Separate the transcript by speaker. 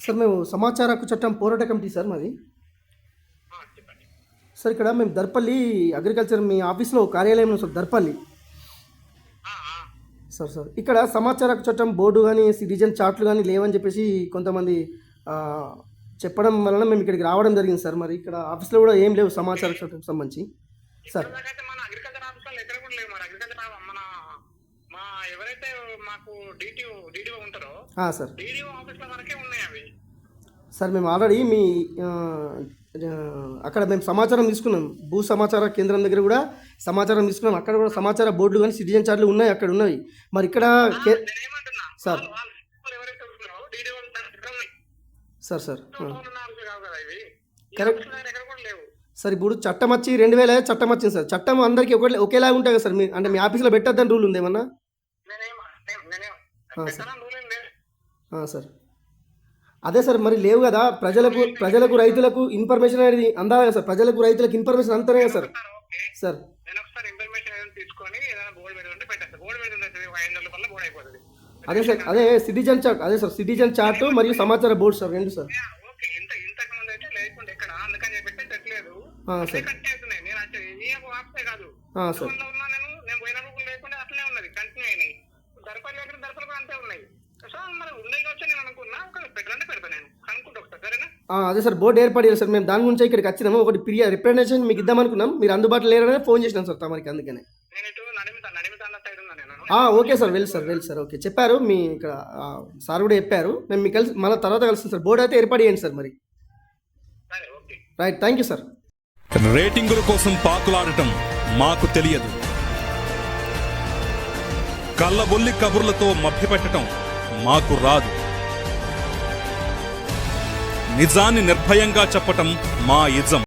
Speaker 1: Sir మేము సమాచార హక్కు చట్టం పోరాట కమిటీ సార్ మాది. సార్ ఇక్కడ మేము దర్పల్లి అగ్రికల్చర్ మీ ఆఫీస్లో కార్యాలయంలో సార్ దర్పల్లి. సార్ సార్ ఇక్కడ సమాచార హక్కు చట్టం బోర్డు కానీ సిటిజన్ చార్ట్లు కానీ లేవని చెప్పేసి కొంతమంది చెప్పడం వలన మేము ఇక్కడికి రావడం జరిగింది సార్. మరి ఇక్కడ ఆఫీస్లో కూడా ఏం లేవు సమాచార చట్టం సంబంధించి. సార్.
Speaker 2: ఎవరైతే మాకు డిటిఓ డిడిఓ ఉంటారో
Speaker 1: సార్.
Speaker 2: డిడిఓ ఆఫీస్లో వరకే ఉన్నాయి అవి
Speaker 1: సార్ మేము ఆల్రెడీ మీ అక్కడ మేము సమాచారం తీసుకున్నాం. భూ సమాచార కేంద్రం దగ్గర కూడా సమాచారం తీసుకున్నాం. అక్కడ కూడా సమాచార బోర్డులు కానీ సిటిజన్ చార్ట్లు ఉన్నాయి అక్కడ ఉన్నవి. మరి ఇక్కడ సార్.
Speaker 2: ఉన్నాయి
Speaker 1: సార్ సార్ కరెక్ట్. సార్ ఇప్పుడు చట్టం వచ్చి రెండు వేల చట్టం వచ్చింది సార్. చట్టం అందరికీ ఒకటే ఒకేలాగా ఉంటుంది కదా సార్. మీ అంటే మీ ఆఫీస్లో పెట్టద్దని రూల్ ఉంది ఏమన్నా?
Speaker 2: నేనేం నేను- నేనేం
Speaker 1: సార్. సార్. అదే సార్ మరి లేవు కదా. ప్రజలకు ప్రజలకు రైతులకు ఇన్ఫర్మేషన్ అనేది అందాలి కదా సార్. ప్రజలకు రైతులకు ఇన్ఫర్మేషన్ అంతనే కదా సార్.
Speaker 2: సార్.
Speaker 1: సార్ అదే సార్ అదే సిటిజన్ చార్ట్ అదే సార్ సిటిజన్ చార్ట్ మరియు సమాచార బోర్డు సార్ రెండు సార్.
Speaker 2: యా,
Speaker 1: అదే సార్ బోర్డు ఏర్పాటు సార్. మేము దాని గురించి ఇక్కడికి వచ్చినాము. ఒకటి ప్రియా రిప్రజెంటేషన్ మీకు ఇద్దామనుకున్నాం మీరు అందుబాటులో లేరనే ఫోన్ చేసినాం సార్ తమరికి అందుకనే. ఓకే సార్ వెళ్ళి సార్ వెళ్ళి సార్. ఓకే చెప్పారు. మీ ఇక్కడ సార్ కూడా చెప్పారు. మేము మీకు కలిసి మళ్ళీ తర్వాత కలుస్తాం సార్. బోర్డు అయితే ఏర్పాటు చేయండి సార్ మరి.
Speaker 2: సరే okay.
Speaker 1: Right thank you sir.
Speaker 3: రేటింగుల కోసం పాకులాడటం మాకు తెలియదు. కళ్ళబొల్లి కబుర్లతో మభ్యపెట్టడం మాకు రాదు. నిజాన్ని నిర్భయంగా చెప్పటం మా ఇజం.